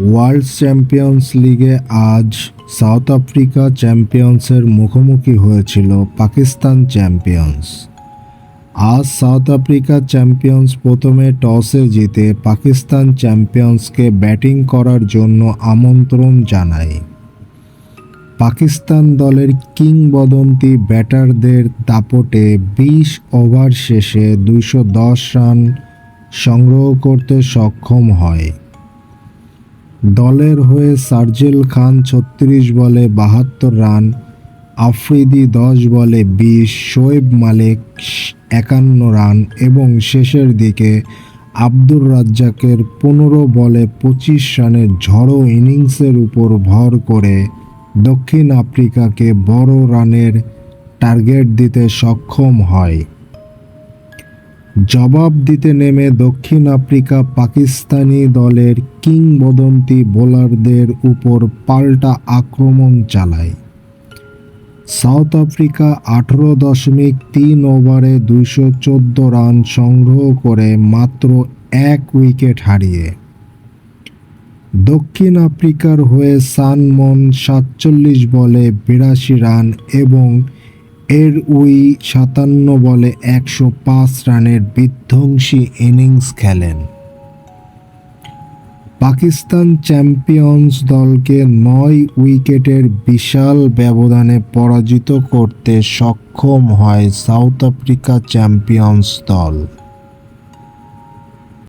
World champions লিগে আজ South Africa চ্যাম্পিয়ন্সের মুখোমুখি হয়েছিল পাকিস্তান চ্যাম্পিয়ন্স আজ সাউথ আফ্রিকা চ্যাম্পিয়ন্স প্রথমে টসে জিতে পাকিস্তান চ্যাম্পিয়ন্সকে ব্যাটিং করার জন্য আমন্ত্রণ জানায়। পাকিস্তান দলের কিংবদন্তি ব্যাটারদের দাপটে বিশ ওভার শেষে দশ রান সংগ্রহ করতে সক্ষম হয়। দলের হয়ে সার্জেল খান ছত্রিশ বলে বাহাত্তর রান, আফ্রিদি দশ বলে বিশ, শোয়েব মালিক একান্ন রান এবং শেষের দিকে আব্দুর রাজ্জাকের পনেরো বলে পঁচিশ রানের ঝড়ো ইনিংসের উপর ভর করে দক্ষিণ আফ্রিকাকে বড় রানের টার্গেট দিতে সক্ষম হয়। জবাব দিতে নেমে দক্ষিণ আফ্রিকা পাকিস্তানি দলের কিংবদন্তি বোলারদের উপর পাল্টা আক্রমণ চালায়। সাউথ আফ্রিকা আঠেরো দশমিক তিন ওভারে দুইশো চোদ্দ রান সংগ্রহ করে মাত্র এক উইকেট হারিয়ে। দক্ষিণ আফ্রিকার হয়ে সানমন সাতচল্লিশ বলে বিরাশি রান এবং এর উই সাতান্ন বলে একশো পাঁচ রানের বিধ্বংসী ইনিংস খেলেন। পাকিস্তান চ্যাম্পিয়ন্স দলকে নয় উইকেটের বিশাল ব্যবধানে পরাজিত করতে সক্ষম হয় সাউথ আফ্রিকা চ্যাম্পিয়ন্স দল।